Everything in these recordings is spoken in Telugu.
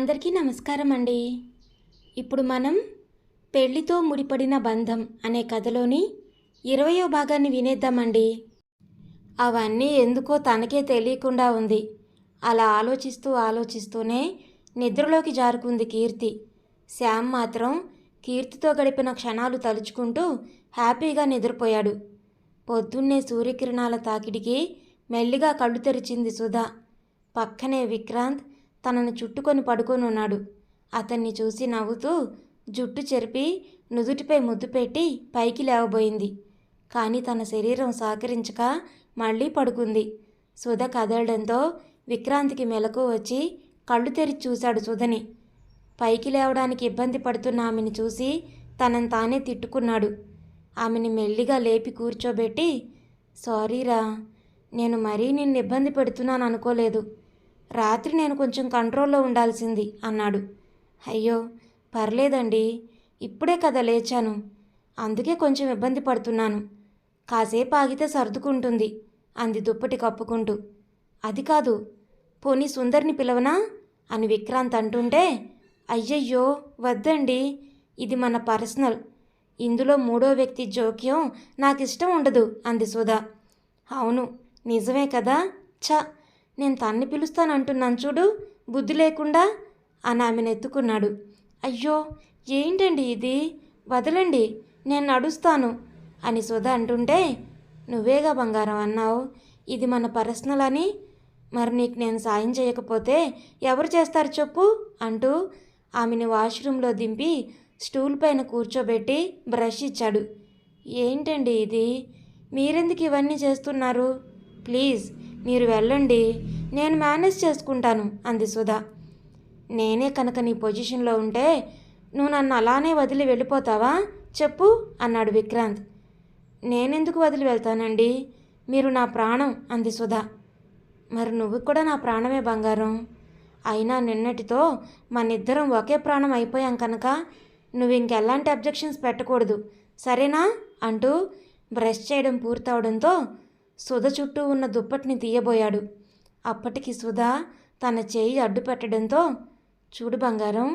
అందరికీ నమస్కారం అండి ఇప్పుడు మనం పెళ్ళితో ముడిపడిన బంధం అనే కథలోని ఇరవయో భాగాన్ని వినేద్దామండి. అవన్నీ ఎందుకో తనకే తెలియకుండా ఉంది. అలా ఆలోచిస్తూ ఆలోచిస్తూనే నిద్రలోకి జారుకుంది కీర్తి. శ్యామ్ మాత్రం కీర్తితో గడిపిన క్షణాలు తలుచుకుంటూ హ్యాపీగా నిద్రపోయాడు. పొద్దున్నే సూర్యకిరణాల తాకిడికి మెల్లిగా కళ్ళు తెరిచింది సుధా. పక్కనే విక్రాంత్ తనను చుట్టుకొని పడుకొని ఉన్నాడు. అతన్ని చూసి నవ్వుతూ జుట్టు చెరిపి నుదుటిపై ముద్దు పెట్టి పైకి లేవబోయింది. కానీ తన శరీరం సహకరించక మళ్ళీ పడుకుంది. సుధ కదలడంతో విక్రాంతికి మెలకు వచ్చి కళ్ళు తెరిచి చూశాడు సుధని. పైకి లేవడానికి ఇబ్బంది పడుతున్న ఆమెను చూసి తనని తానే తిట్టుకున్నాడు. ఆమెని మెల్లిగా లేపి కూర్చోబెట్టి సారీరా నేను మరీ నిన్ను ఇబ్బంది పెడుతున్నాను అనుకోలేదు. రాత్రి నేను కొంచెం కంట్రోల్లో ఉండాల్సింది అన్నాడు. అయ్యో పర్లేదండి. ఇప్పుడే కదా లేచాను. అందుకే కొంచెం ఇబ్బంది పడుతున్నాను. కాసేపు ఆగితే సర్దుకుంటుంది అంది దుప్పటి కప్పుకుంటూ. అది కాదు పోనీ సుందర్ని పిలవనా? అని విక్రాంత్ అంటుంటే అయ్యయ్యో వద్దండి. ఇది మన పర్సనల్. ఇందులో మూడో వ్యక్తి జోక్యం నాకు ఇష్టం ఉండదు అంది సుధా. అవును నిజమే కదా? ఛ! నేను తన్ని పిలుస్తానంటున్నాను చూడు బుద్ధి లేకుండా అని ఆమెను ఎత్తుకున్నాడు. అయ్యో ఏంటండి ఇది? వదలండి నేను నడుస్తాను అని సుధ అంటుంటే నువ్వేగా బంగారం అన్నావు? ఇది మన పర్సనల్ అని మరి నీకు నేను సాయం చేయకపోతే ఎవరు చేస్తారు చెప్పు అంటూ ఆమెను వాష్రూమ్లో దింపి స్టూల్ పైన కూర్చోబెట్టి బ్రష్ ఇచ్చాడు. ఏంటండి ఇది? మీరెందుకు ఇవన్నీ చేస్తున్నారు? ప్లీజ్ మీరు వెళ్ళండి నేను మేనేజ్ చేసుకుంటాను అంది సుధా. నేనే కనుక నీ పొజిషన్లో ఉంటే నువ్వు నన్ను అలానే వదిలి వెళ్ళిపోతావా? చెప్పు అన్నాడు విక్రాంత్. నేనెందుకు వదిలి వెళ్తానండి? మీరు నా ప్రాణం అంది సుధా. మరి నువ్వు కూడా నా ప్రాణమే బంగారం? అయినా నిన్నటితో మనిద్దరం ఒకే ప్రాణం అయిపోయాం కనుక నువ్వు ఇంకెలాంటి అబ్జెక్షన్స్ పెట్టకూడదు. సరేనా? అంటూ బ్రష్ చేయడం పూర్తవడంతో సుధ చుట్టూ ఉన్న దుప్పటిని తీయబోయాడు. అప్పటికి సుధ తన చేయి అడ్డు పెట్టడంతో చూడు బంగారం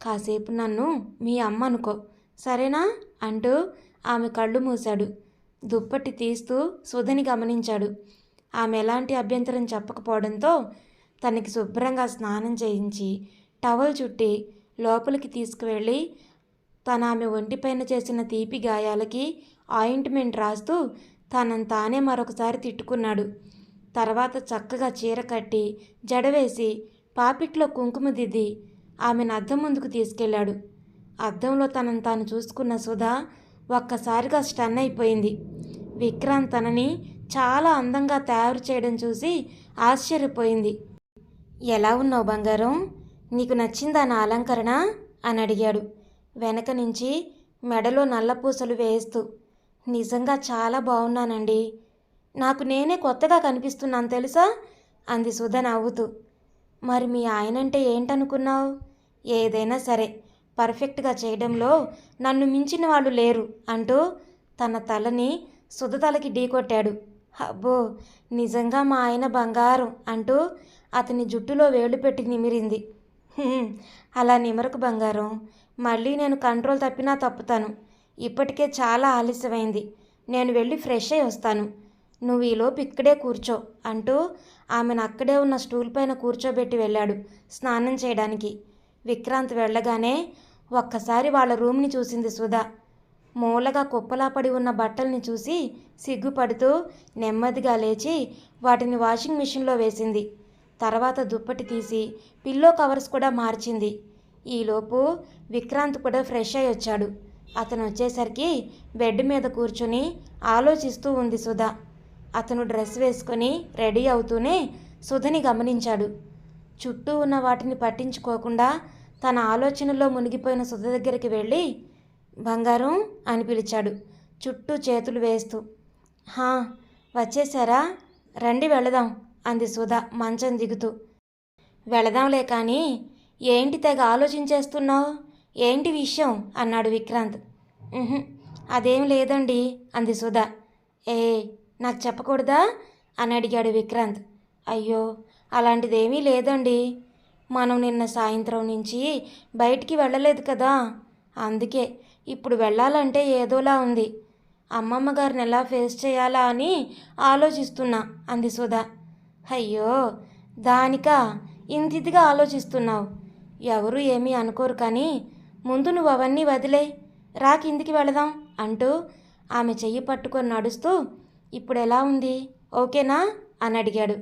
కాసేపు నన్ను మీ అమ్మ అనుకో సరేనా? అంటూ ఆమె కళ్ళు మూశాడు. దుప్పటి తీస్తూ సుధని గమనించాడు. ఆమె ఎలాంటి అభ్యంతరం చెప్పకపోవడంతో తనకి శుభ్రంగా స్నానం చేయించి టవల్ చుట్టి లోపలికి తీసుకువెళ్ళి తన ఆమె ఒంటిపైన చేసిన తీపి గాయాలకి ఆయింట్మెంట్ రాస్తూ తనను తానే మరొకసారి తిట్టుకున్నాడు. తర్వాత చక్కగా చీర కట్టి జడవేసి పాపిట్లో కుంకుమ దిద్ది ఆమెను అద్దం ముందుకు తీసుకెళ్ళాడు. అద్దంలో తనను తాను చూసుకున్న సుధా ఒక్కసారిగా స్టన్ అయిపోయింది. విక్రాంత్ తనని చాలా అందంగా తయారు చేయడం చూసి ఆశ్చర్యపోయింది. ఎలా ఉన్నావు బంగారం? నీకు నచ్చిందా నా అలంకరణ? అని అడిగాడు. వెనక నుంచి మెడలో నల్లపూసలు వేస్తూ నిజంగా చాలా బాగున్నానండి నాకు నేనే కొత్తగా కనిపిస్తున్నాను తెలుసా? అంది సుధ నవ్వుతూ. మరి మీ ఆయనంటే ఏంటనుకున్నావు? ఏదైనా సరే పర్ఫెక్ట్గా చేయడంలో నన్ను మించిన వాళ్ళు లేరు అంటూ తన తలని సుధ తలకి ఢీకొట్టాడు అబ్బో నిజంగా మా ఆయన బంగారం అంటూ అతని జుట్టులో వేలు పెట్టి నిమిరింది. అలా నిమరకు బంగారం మళ్ళీ నేను కంట్రోల్ తప్పినా తప్పుతాను. ఇప్పటికే చాలా ఆలస్యమైంది. నేను వెళ్ళి ఫ్రెష్ అయి వస్తాను. నువ్వు ఈలోపు ఇక్కడే కూర్చో అంటూ ఆమెను అక్కడే ఉన్న స్టూల్ పైన కూర్చోబెట్టి వెళ్ళాడు స్నానం చేయడానికి. విక్రాంత్ వెళ్ళగానే ఒక్కసారి వాళ్ళ రూమ్ని చూసింది సుధా. మూలగా కుప్పలా పడి ఉన్న బట్టల్ని చూసి సిగ్గుపడుతూ నెమ్మదిగా లేచి వాటిని వాషింగ్ మిషన్లో వేసింది. తర్వాత దుప్పటి తీసి పిల్లో కవర్స్ కూడా మార్చింది. ఈలోపు విక్రాంత్ కూడా ఫ్రెష్ అయి వచ్చాడు. అతను వచ్చేసరికి బెడ్ మీద కూర్చుని ఆలోచిస్తూ ఉంది సుధా. అతను డ్రెస్ వేసుకొని రెడీ అవుతూనే సుధని గమనించాడు. చుట్టూ ఉన్న వాటిని పట్టించుకోకుండా తన ఆలోచనలో మునిగిపోయిన సుధ దగ్గరికి వెళ్ళి బంగారం అని పిలిచాడు. చుట్టూ చేతులు వేస్తూ హా వచ్చేసారా? రండి వెళదాం అంది సుధ మంచం దిగుతూ. వెళదాంలే కానీ ఏంటి తెగ ఆలోచించేస్తున్నావు? ఏంటి విషయం? అన్నాడు విక్రాంత్. అదేం లేదండి అంది సుధా. ఏ నాకు చెప్పకూడదా? అని అడిగాడు విక్రాంత్. అయ్యో అలాంటిదేమీ లేదండి. మనం నిన్న సాయంత్రం నుంచి బయటికి వెళ్ళలేదు కదా? అందుకే ఇప్పుడు వెళ్ళాలంటే ఏదోలా ఉంది. అమ్మమ్మ గారిని ఎలా ఫేస్ చేయాలా అని ఆలోచిస్తున్నా అంది సుధా. అయ్యో దానికా? ఇంతిదిగా ఆలోచిస్తున్నావు. ఎవరు ఏమీ అనుకోరు కానీ ముందు నువ్వు అవన్నీ వదిలే రా కిందికి వెళదాం అంటూ ఆమె చెయ్యి పట్టుకొని నడుస్తూ ఇప్పుడు ఎలా ఉంది? ఓకేనా? అని అడిగాడు.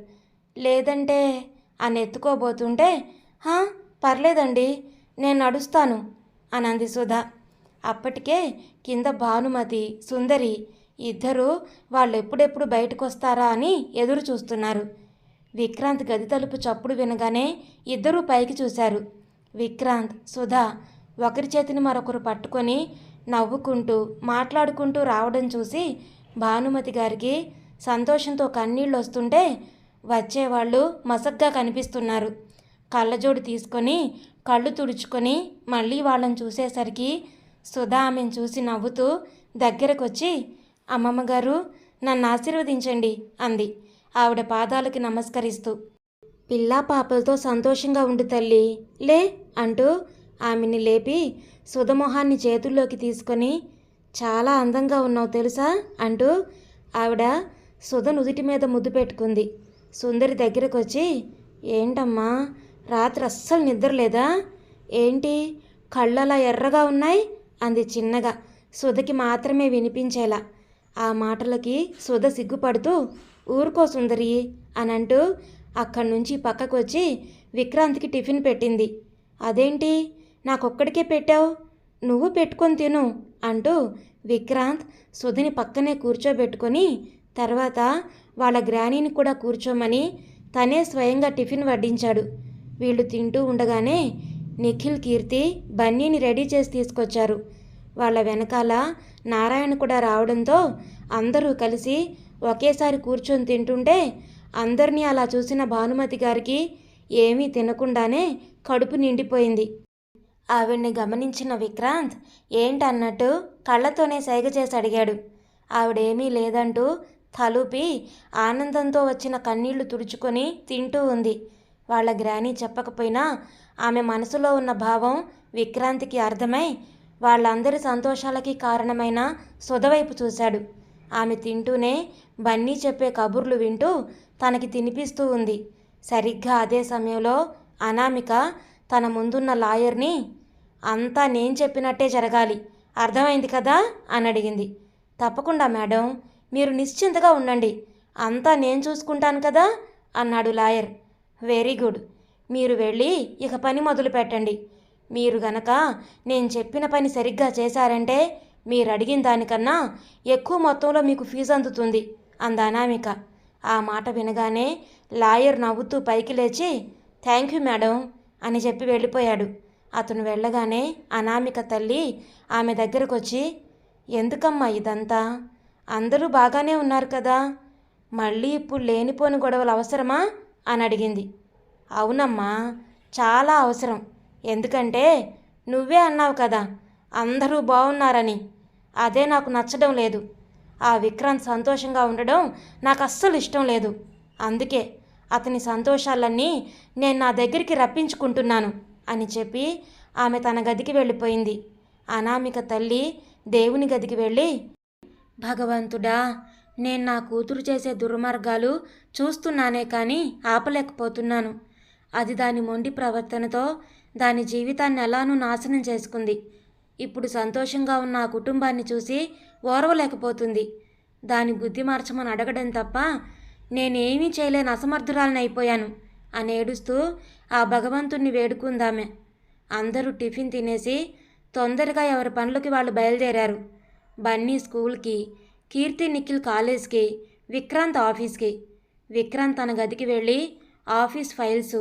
లేదంటే అని ఎత్తుకోబోతుంటే "హా, పర్లేదండి నేను నడుస్తాను అని అంది సుధా. అప్పటికే కింద భానుమతి సుందరి ఇద్దరూ వాళ్ళు ఎప్పుడెప్పుడు బయటకు వస్తారా అని ఎదురు చూస్తున్నారు విక్రాంత్ గది తలుపు చప్పుడు వినగానే ఇద్దరూ పైకి చూశారు. విక్రాంత్ సుధా ఒకరి చేతిని మరొకరు పట్టుకొని నవ్వుకుంటూ మాట్లాడుకుంటూ రావడం చూసి భానుమతి గారికి సంతోషంతో కన్నీళ్ళు వస్తుంటే వచ్చేవాళ్ళు మసగ్గా కనిపిస్తున్నారు. కళ్ళజోడు తీసుకొని కళ్ళు తుడుచుకొని మళ్ళీ వాళ్ళని చూసేసరికి సుధా ఆమెను చూసి నవ్వుతూ దగ్గరకొచ్చి అమ్మమ్మ గారు నన్ను ఆశీర్వదించండి అంది. ఆవిడ పాదాలకి నమస్కరిస్తూ పిల్లా పాపలతో సంతోషంగా ఉండు తల్లి లే అంటూ ఆమెని లేపి సుధమోహాన్ని చేతుల్లోకి తీసుకొని చాలా అందంగా ఉన్నావు తెలుసా? అంటూ ఆవిడ సుధ నుదుటి మీద ముద్దు పెట్టుకుంది. సుందరి దగ్గరకు వచ్చి ఏంటమ్మా రాత్రి అస్సలు నిద్ర లేదా? ఏంటి? కళ్ళలా ఎర్రగా ఉన్నాయి? అంది చిన్నగా సుధకి మాత్రమే వినిపించేలా. ఆ మాటలకి సుధ సిగ్గుపడుతూ ఊరుకో సుందరి అని అంటూ అక్కడి నుంచి పక్కకు వచ్చి విక్రాంత్కి టిఫిన్ పెట్టింది. అదేంటి? నాకొక్కడికే పెట్టావు? నువ్వు పెట్టుకొని తిను అంటూ విక్రాంత్ సుధిని పక్కనే కూర్చోబెట్టుకొని తర్వాత వాళ్ళ గ్రానీని కూడా కూర్చోమని తనే స్వయంగా టిఫిన్ వడ్డించాడు. వీళ్ళు తింటూ ఉండగానే నిఖిల్ కీర్తి బన్నీని రెడీ చేసి తీసుకొచ్చారు. వాళ్ళ వెనకాల నారాయణ కూడా రావడంతో అందరూ కలిసి ఒకేసారి కూర్చొని తింటుంటే అందరినీ అలా చూసిన భానుమతి గారికి ఏమీ తినకుండానే కడుపు నిండిపోయింది. ఆవిడ్ని గమనించిన విక్రాంత్ ఏంటన్నట్టు? కళ్ళతోనే సైగ చేసి అడిగాడు. ఆవిడేమీ లేదంటూ తలుపి ఆనందంతో వచ్చిన కన్నీళ్ళు తుడుచుకొని తింటూ ఉంది. వాళ్ళ గ్రాని చెప్పకపోయినా ఆమె మనసులో ఉన్న భావం విక్రాంతికి అర్థమై వాళ్ళందరి సంతోషాలకి కారణమైన సుధవైపు చూశాడు. ఆమె తింటూనే బన్నీ చెప్పే కబుర్లు వింటూ తనకి తినిపిస్తూ ఉంది. సరిగ్గా అదే సమయంలో అనామిక తన ముందున్న లాయర్ని అంతా నేను చెప్పినట్టే జరగాలి. అర్థమైంది కదా? అని అడిగింది. తప్పకుండా మేడం. మీరు నిశ్చింతగా ఉండండి. అంతా నేను చూసుకుంటాను కదా? అన్నాడు లాయర్. Very good. మీరు వెళ్ళి ఇక పని మొదలు పెట్టండి. మీరు గనక నేను చెప్పిన పని సరిగ్గా చేశారంటే మీరు అడిగిన దానికన్నా ఎక్కువ మొత్తంలో మీకు ఫీజు అందుతుంది అంద అనామిక ఆ మాట వినగానే లాయర్ నవ్వుతూ పైకి లేచి థ్యాంక్ యూ మేడం అని చెప్పి వెళ్ళిపోయాడు. అతను వెళ్ళగానే అనామిక తల్లి ఆమె దగ్గరకు వచ్చి ఎందుకమ్మా ఇదంతా? అందరూ బాగానే ఉన్నారు కదా? మళ్ళీ ఇప్పుడు లేనిపోని గొడవలు అవసరమా? అని అడిగింది. అవునమ్మా చాలా అవసరం. ఎందుకంటే నువ్వే అన్నావు కదా అందరూ బాగున్నారని. అదే నాకు నచ్చడం లేదు. ఆ విక్రాంత్ సంతోషంగా ఉండడం నాకు అస్సలు ఇష్టం లేదు. అందుకే అతని సంతోషాలన్నీ నేను నా దగ్గరికి రప్పించుకుంటున్నాను. అని చెప్పి ఆమె తన గదికి వెళ్ళిపోయింది. అనామిక తల్లి దేవుని గదికి వెళ్ళి భగవంతుడా నేను నా కూతురు చేసే దుర్మార్గాలు చూస్తున్నానే కానీ ఆపలేకపోతున్నాను. అది దాని మొండి ప్రవర్తనతో దాని జీవితాన్ని ఎలానూ నాశనం చేసుకుంది. ఇప్పుడు సంతోషంగా ఉన్న ఆ కుటుంబాన్ని చూసి ఓర్వలేకపోతుంది. దాని బుద్ధి మార్చమని అడగడం తప్ప నేనేమీ చేయలేని అసమర్థురాలని అయిపోయాను అని ఏడుస్తూ ఆ భగవంతుణ్ణి వేడుకుందామే. అందరూ టిఫిన్ తినేసి తొందరగా ఎవరి పనులకి వాళ్ళు బయలుదేరారు. బన్నీ స్కూల్కి కీర్తి నిఖిల్ కాలేజ్కి విక్రాంత్ ఆఫీస్కి. విక్రాంత్ తన గదికి వెళ్ళి ఆఫీస్ ఫైల్స్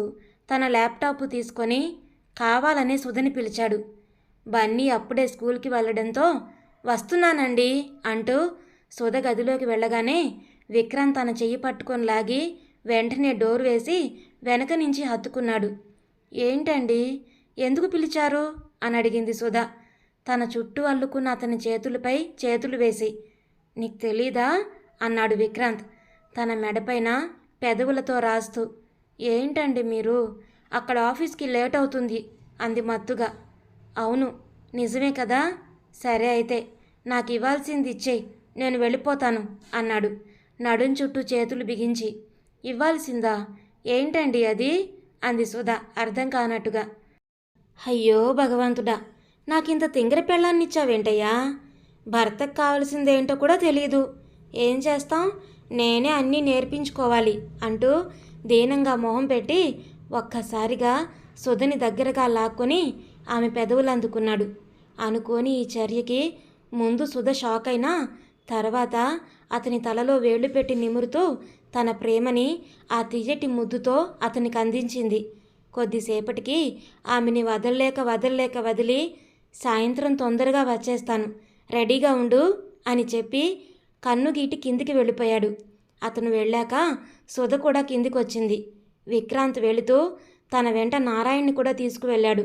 తన ల్యాప్టాప్ తీసుకొని కావాలనే సుధని పిలిచాడు. బన్నీ అప్పుడే స్కూల్కి వెళ్ళడంతో వస్తున్నానండి అంటూ సుధ గదిలోకి వెళ్ళగానే విక్రాంత్ తన చెయ్యి పట్టుకొని లాగి వెంటనే డోర్ వేసి వెనక నుంచి హత్తుకున్నాడు. ఏంటండి? ఎందుకు పిలిచారు? అని అడిగింది సుధా. తన చుట్టూ అల్లుకున్న అతని చేతులపై చేతులు వేసి. నీకు తెలీదా? అన్నాడు విక్రాంత్ తన మెడపైన పెదవులతో రాస్తూ. ఏంటండి మీరు? అక్కడ ఆఫీస్కి లేట్ అవుతుంది అంది మత్తుగా. అవును నిజమే కదా? సరే అయితే నాకు ఇవ్వాల్సింది ఇచ్చేయి నేను వెళ్ళిపోతాను అన్నాడు నడుం చుట్టూ చేతులు బిగించి. ఇవ్వాల్సిందా? ఏంటండి అది? అంది సుధా అర్థం కానట్టుగా. అయ్యో భగవంతుడా నాకింత తింగర పెళ్ళాన్నిచ్చావేంటయ్యా? భర్తకు కావలసిందేంటో కూడా తెలియదు ఏం చేస్తాం? నేనే అన్నీ నేర్పించుకోవాలి అంటూ దీనంగా మొహం పెట్టి ఒక్కసారిగా సుధని దగ్గరగా లాక్కొని ఆమె పెదవులు అందుకున్నాడు. అనుకోని ఈ చర్యకి ముందు సుధ షాక్ అయినా తర్వాత అతని తలలో వేళ్ళు పెట్టి నిమురుతూ తన ప్రేమని ఆ తియ్యటి ముద్దుతో అతనికి అందించింది. కొద్దిసేపటికి ఆమెని వదలలేక వదలలేక వదిలి సాయంత్రం తొందరగా వచ్చేస్తాను. రెడీగా ఉండు అని చెప్పి కన్ను గీటి కిందికి వెళ్ళిపోయాడు. అతను వెళ్ళాక సుధ కూడా కిందికి వచ్చింది విక్రాంత్ వెళుతూ తన వెంట నారాయణ్ని కూడా తీసుకువెళ్ళాడు.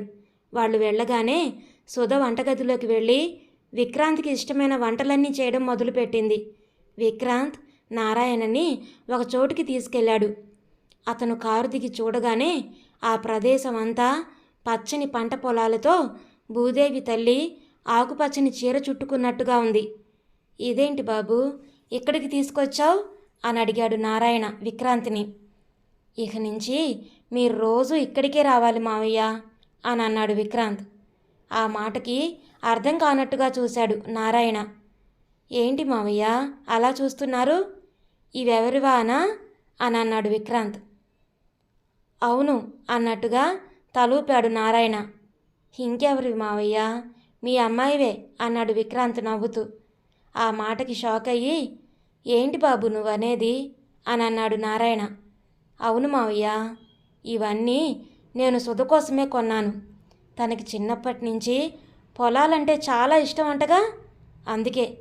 వాళ్ళు వెళ్ళగానే సుధ వంటగదిలోకి వెళ్ళి విక్రాంత్కి ఇష్టమైన వంటలన్నీ చేయడం మొదలుపెట్టింది. విక్రాంత్ నారాయణని ఒక చోటుకి తీసుకెళ్ళాడు. అతను కారు దిగి చూడగానే ఆ ప్రదేశం అంతా పచ్చని పంట పొలాలతో భూదేవి తల్లి ఆకుపచ్చని చీర చుట్టుకున్నట్టుగా ఉంది. ఇదేంటి బాబు ఇక్కడికి తీసుకొచ్చావు? అని అడిగాడు నారాయణ విక్రాంతిని. ఇక నుంచి మీరు రోజు ఇక్కడికే రావాలి మావయ్య అని అన్నాడు విక్రాంత్. ఆ మాటకి అర్థం కానట్టుగా చూశాడు నారాయణ. ఏంటి మావయ్య అలా చూస్తున్నారు? ఇవెవరివానా అని అన్నాడు విక్రాంత్. అవును అన్నట్టుగా తలూపాడు నారాయణ. ఇంకెవరి మావయ్య? మీ అమ్మాయివే అన్నాడు విక్రాంత్ నవ్వుతూ. ఆ మాటకి షాక్ అయ్యి ఏంటి బాబు నువ్వనేది? అని అన్నాడు నారాయణ. అవును మావయ్య ఇవన్నీ నేను సుధ కోసమే కొన్నాను. తనకి చిన్నప్పటి నుంచి పొలాలంటే చాలా ఇష్టం అంటగా? అందుకే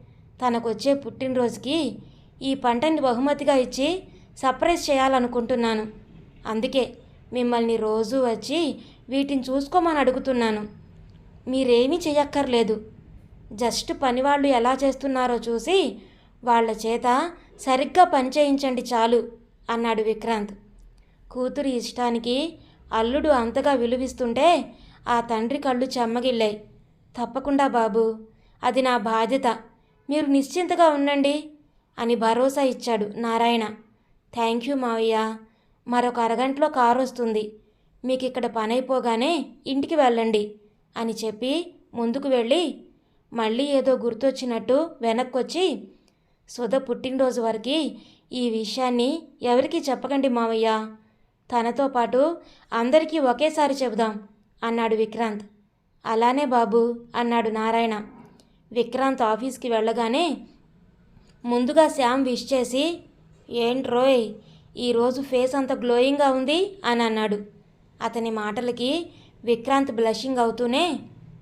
తనకొచ్చే పుట్టినరోజుకి ఈ పంటని బహుమతిగా ఇచ్చి సర్ప్రైజ్ చేయాలనుకుంటున్నాను. అందుకే మిమ్మల్ని రోజు వచ్చి వీటిని చూసుకోమని అడుగుతున్నాను. మీరేమీ చేయక్కర్లేదు జస్ట్ పనివాళ్ళు ఎలా చేస్తున్నారో చూసి వాళ్ళ చేత సరిగ్గా పని చేయించండి చాలు అన్నాడు విక్రాంత్. కూతురి ఇష్టానికి అల్లుడు అంతగా విలువిస్తుంటే ఆ తండ్రి కళ్ళు చెమ్మగిల్లాయి. తప్పకుండా బాబు అది నా బాధ్యత. మీరు నిశ్చింతగా ఉండండి. అని భరోసా ఇచ్చాడు నారాయణ. థ్యాంక్ యూ మావయ్య. మరొక అరగంటలో కారు వస్తుంది. మీకు ఇక్కడ పని అయిపోగానే ఇంటికి వెళ్ళండి అని చెప్పి ముందుకు వెళ్ళి మళ్ళీ ఏదో గుర్తొచ్చినట్టు వెనక్కొచ్చి సుధ పుట్టినరోజు వరకు ఈ విషయాన్ని ఎవరికీ చెప్పకండి మావయ్య. తనతో పాటు అందరికీ ఒకేసారి చెబుదాం అన్నాడు విక్రాంత్. అలానే బాబు అన్నాడు నారాయణ. విక్రాంత్ ఆఫీస్కి వెళ్ళగానే ముందుగా శ్యామ్ విష్ చేసి ఏంట్రోయ్ ఈరోజు ఫేస్ అంత గ్లోయింగ్గా ఉంది? అని అన్నాడు. అతని మాటలకి విక్రాంత్ బ్లషింగ్ అవుతూనే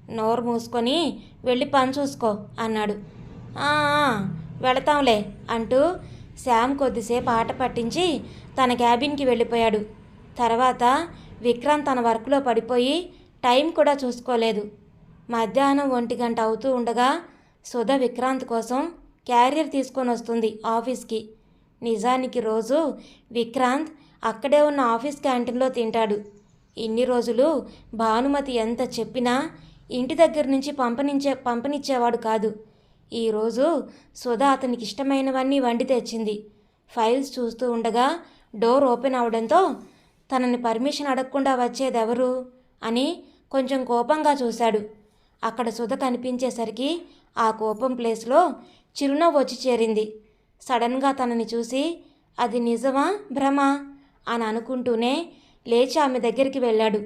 నోరు మూసుకొని వెళ్ళి పని చూసుకో అన్నాడు. వెళతాంలే అంటూ శ్యామ్ కొద్దిసేపు ఆట పట్టించి తన క్యాబిన్కి వెళ్ళిపోయాడు. తర్వాత విక్రాంత్ తన వర్క్లో పడిపోయి టైం కూడా చూసుకోలేదు. మధ్యాహ్నం ఒంటి గంట అవుతూ ఉండగా సుధ విక్రాంత్ కోసం క్యారియర్ తీసుకొని వస్తుంది ఆఫీస్కి. నిజానికి రోజు విక్రాంత్ అక్కడే ఉన్న ఆఫీస్ క్యాంటీన్లో తింటాడు. ఇన్ని రోజులు భానుమతి ఎంత చెప్పినా ఇంటి దగ్గర నుంచి పంపనించే పంపనిచ్చేవాడు కాదు. ఈరోజు సుధా అతనికి ఇష్టమైనవన్నీ వండి తెచ్చింది. ఫైల్స్ చూస్తూ ఉండగా డోర్ ఓపెన్ అవడంతో తనని పర్మిషన్ అడగకుండా వచ్చేదెవరు అని కొంచెం కోపంగా చూశాడు. అక్కడ సుధ కనిపించేసరికి ఆ కోపం ప్లేస్లో చిరునవ్వు వచ్చి చేరింది. సడన్గా తనని చూసి అది నిజమా భ్రమ? అని అనుకుంటూనే లేచి ఆమె దగ్గరికి వెళ్ళాడు.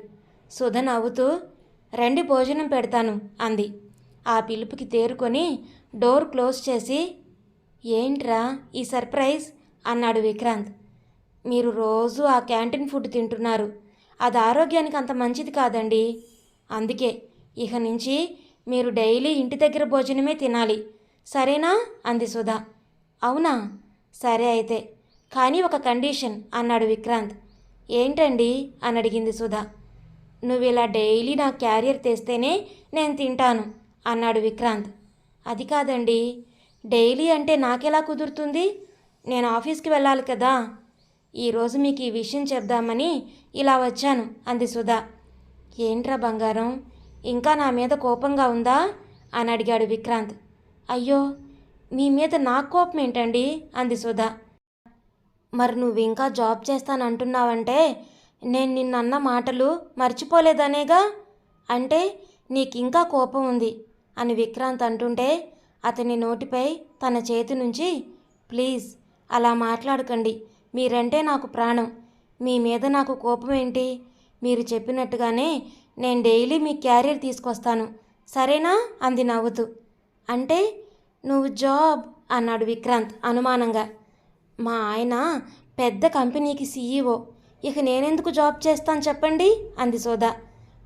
సుధ నవ్వుతూ రండి భోజనం పెడతాను అంది. ఆ పిలుపుకి తేరుకొని డోర్ క్లోజ్ చేసి ఏంట్రా ఈ సర్ప్రైజ్? అన్నాడు విక్రాంత్. మీరు రోజు ఆ క్యాంటీన్ ఫుడ్ తింటున్నారు. అది ఆరోగ్యానికి అంత మంచిది కాదండి. అందుకే ఇక నుంచి మీరు డైలీ ఇంటి దగ్గర భోజనమే తినాలి. సరేనా? అంది సుధా. అవునా? సరే అయితే. కానీ ఒక కండిషన్ అన్నాడు విక్రాంత్. ఏంటండి? అని అడిగింది సుధా. నువ్వు ఇలా డైలీ నా క్యారియర్ తెస్తేనే నేను తింటాను అన్నాడు విక్రాంత్. అది కాదండి. డైలీ అంటే నాకెలా కుదురుతుంది? నేను ఆఫీస్కి వెళ్ళాలి కదా. ఈరోజు మీకు ఈ విషయం చెప్దామని ఇలా వచ్చాను అంది సుధా. ఏంట్రా బంగారం? ఇంకా నా మీద కోపంగా ఉందా? అని అడిగాడు విక్రాంత్. అయ్యో మీ మీద నాకు కోపం ఏంటండి? అంది సుధా. మరి నువ్వు ఇంకా జాబ్ చేస్తానంటున్నావంటే నేను నిన్నన్న మాటలు మర్చిపోలేదనేగా? అంటే నీకు ఇంకా కోపం ఉంది అని విక్రాంత్ అంటుంటే అతని నోటిపై తన చేతి నుంచి ప్లీజ్ అలా మాట్లాడకండి మీరంటే నాకు ప్రాణం మీ మీద నాకు కోపం ఏంటి? మీరు చెప్పినట్టుగానే నేను డైలీ మీ క్యారియర్ తీసుకొస్తాను. సరేనా? అంది నవ్వుతూ. అంటే నువ్వు జాబ్? అన్నాడు విక్రాంత్ అనుమానంగా. మా ఆయన పెద్ద కంపెనీకి సీఈఓ. ఇక నేనెందుకు జాబ్ చేస్తాను చెప్పండి? అంది సోదా.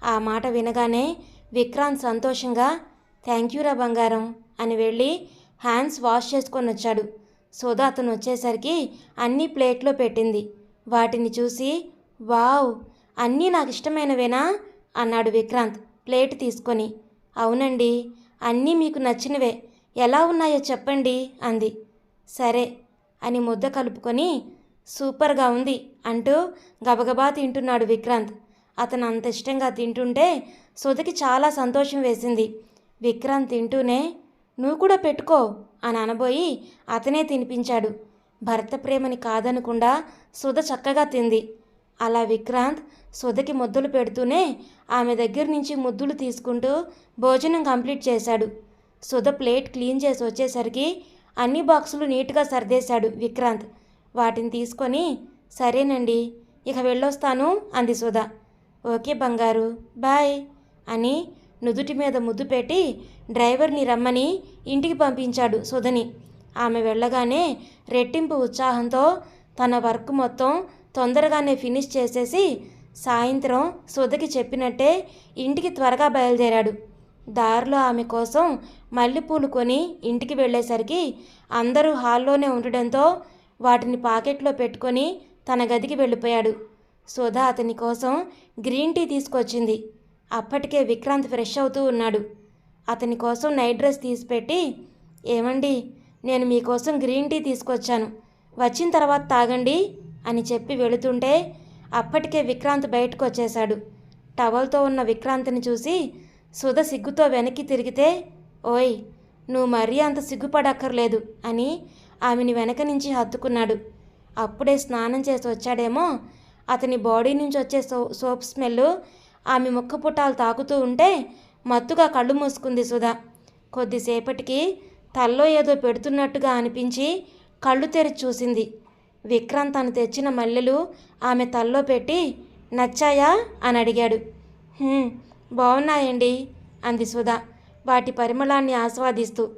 ఆ మాట వినగానే విక్రాంత్ సంతోషంగా థ్యాంక్ యూరా బంగారం అని వెళ్ళి హ్యాండ్స్ వాష్ చేసుకొని వచ్చాడు. సోదా అతను వచ్చేసరికి అన్నీ ప్లేట్లో పెట్టింది. వాటిని చూసి వావ్! అన్నీ నాకు ఇష్టమైనవేనా? అన్నాడు విక్రాంత్ ప్లేట్ తీసుకొని. అవునండి అన్నీ మీకు నచ్చినవే. ఎలా ఉన్నాయో చెప్పండి అంది. సరే అని ముద్ద కలుపుకొని సూపర్గా ఉంది అంటూ గబగబా తింటున్నాడు విక్రాంత్. అతను అంత ఇష్టంగా తింటుంటే సుధకి చాలా సంతోషం వేసింది. విక్రాంత్ తింటూనే నువ్వు కూడా పెట్టుకో అని అనబోయి అతనే తినిపించాడు. భర్త ప్రేమని కాదనకుండా సుధ చక్కగా తింది. అలా విక్రాంత్ సుధకి ముద్దులు పెడుతూనే ఆమె దగ్గర నుంచి ముద్దులు తీసుకుంటూ భోజనం కంప్లీట్ చేశాడు. సుధ ప్లేట్ క్లీన్ చేసి వచ్చేసరికి అన్ని బాక్సులు నీట్గా సర్దేశాడు విక్రాంత్. వాటిని తీసుకొని సరేనండి ఇక వెళ్ళొస్తాను అంది సుధ. ఓకే బంగారు బాయ్ అని నుదుటి మీద ముద్దు పెట్టి డ్రైవర్ని రమ్మని ఇంటికి పంపించాడు సుధని. ఆమె వెళ్ళగానే రెట్టింపు ఉత్సాహంతో తన వర్క్ మొత్తం తొందరగానే ఫినిష్ చేసేసి సాయంత్రం సుధకి చెప్పినట్టే ఇంటికి త్వరగా బయలుదేరాడు. దారిలో ఆమె కోసం మల్లెపూలు కొని ఇంటికి వెళ్ళేసరికి అందరూ హాల్లోనే ఉండడంతో వాటిని పాకెట్లో పెట్టుకొని తన గదికి వెళ్ళిపోయాడు. సుధా అతని కోసం గ్రీన్ టీ తీసుకొచ్చింది. అప్పటికే విక్రాంత్ ఫ్రెష్ అవుతూ ఉన్నాడు. అతని కోసం నైట్ డ్రెస్ తీసిపెట్టి ఏమండి నేను మీకోసం గ్రీన్ టీ తీసుకొచ్చాను. వచ్చిన తర్వాత తాగండి అని చెప్పి వెళుతుంటే అప్పటికే విక్రాంత్ బయటకు వచ్చేశాడు టవల్తో ఉన్న విక్రాంత్ని చూసి సుధ సిగ్గుతో వెనక్కి తిరిగితే ఓయ్ నువ్వు మరీ అంత సిగ్గుపడక్కర్లేదు అని ఆమెని వెనక నుంచి హత్తుకున్నాడు. అప్పుడే స్నానం చేసి వచ్చాడేమో అతని బాడీ నుంచి వచ్చే సో సోప్ స్మెల్ ఆమె ముక్క పుటాలు తాకుతూ ఉంటే మత్తుగా కళ్ళు మూసుకుంది సుధా. కొద్దిసేపటికి తల్లో ఏదో పెడుతున్నట్టుగా అనిపించి కళ్ళు తెరిచి చూసింది. విక్రాంత్ తను తెచ్చిన మల్లెలు ఆమె తల్లో పెట్టి నచ్చాయా? అని అడిగాడు. బాగున్నాయండి అంది సుధా. వాటి పరిమళాన్ని ఆస్వాదిస్తూ.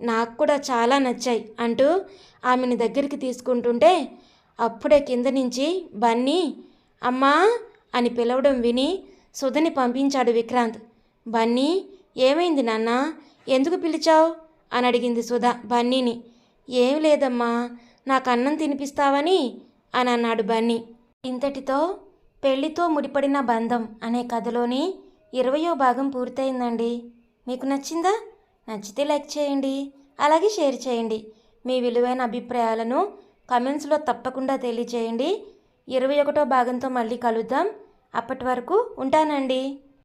నాకు కూడా చాలా నచ్చాయి అంటూ ఆమెని దగ్గరికి తీసుకుంటుంటే అప్పుడే కింద నుంచి బన్నీ అమ్మా అని పిలవడం విని సుధని పంపించాడు విక్రాంత్. బన్నీ ఏమైంది నాన్న? ఎందుకు పిలిచావు? అని అడిగింది సుధ బన్నీని. ఏం లేదమ్మా నాకు అన్నం తినిపిస్తావని అని అన్నాడు బన్నీ. ఇంతటితో పెళ్ళితో ముడిపడిన బంధం అనే కథలోని ఇరవయో భాగం పూర్తయిందండి. మీకు నచ్చిందా? నచ్చితే లైక్ చేయండి అలాగే షేర్ చేయండి. మీ విలువైన అభిప్రాయాలను కమెంట్స్లో తప్పకుండా తెలియచేయండి. ఇరవై ఒకటో భాగంతో మళ్ళీ కలుద్దాం. అప్పటి వరకు ఉంటానండి.